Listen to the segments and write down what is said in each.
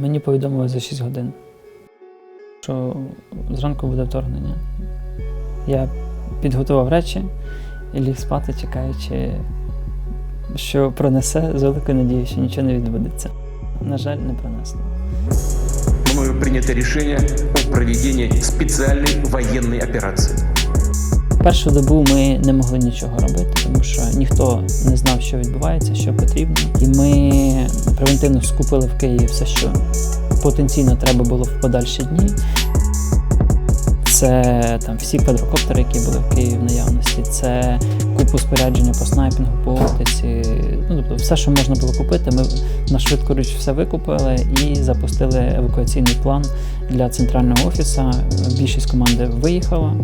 Мені повідомили за 6 годин, що зранку буде вторгнення. Я підготував речі і ліг спати, чекаючи, що пронесе з великою надією, що нічого не відбудеться. На жаль, не пронесло. Мною принято решение о проведении специальной военной операции. Першу добу ми не могли нічого робити, тому що ніхто не знав, що відбувається, що потрібно. І ми превентивно скупили в Києві все, що потенційно треба було в подальші дні. Це там всі квадрокоптери, які були в Києві в наявності, це купу спорядження по снайпінгу, по оптиці. Ну, тобто все, що можна було купити, ми на швидкоруч все викупили і запустили евакуаційний план для центрального офісу. Більшість команди виїхала,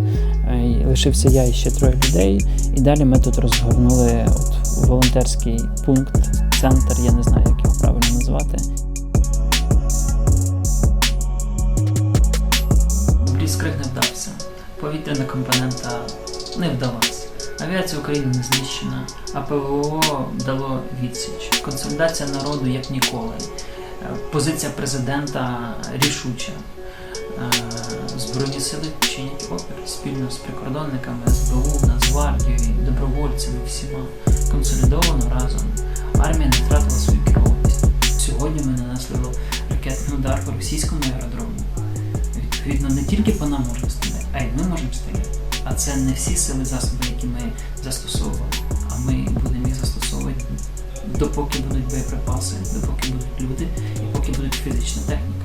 е, лишився я і ще троє людей. І далі ми тут розгорнули от волонтерський пункт, центр, я не знаю, назвати. Бліцкриг не вдався. Повітряна компонента не вдалась. Авіація України не знищена, а ПВО дало відсіч. Консолідація народу як ніколи. Е, Позиція президента рішуча. Е, Збройні сили чинять опір спільно з прикордонниками, СБУ, Нацгвардією, добровольцями, всіма консолідовано разом. Армія не втратила свою керованість. Сьогодні ракетний удар по російському аеродрому. Відповідно, не тільки по нам можна стріляти, а й ми можемо стріляти. А це не всі сили засоби, які ми застосовували. А ми будемо їх застосовувати допоки будуть боєприпаси, допоки будуть люди і поки буде фізична техніка.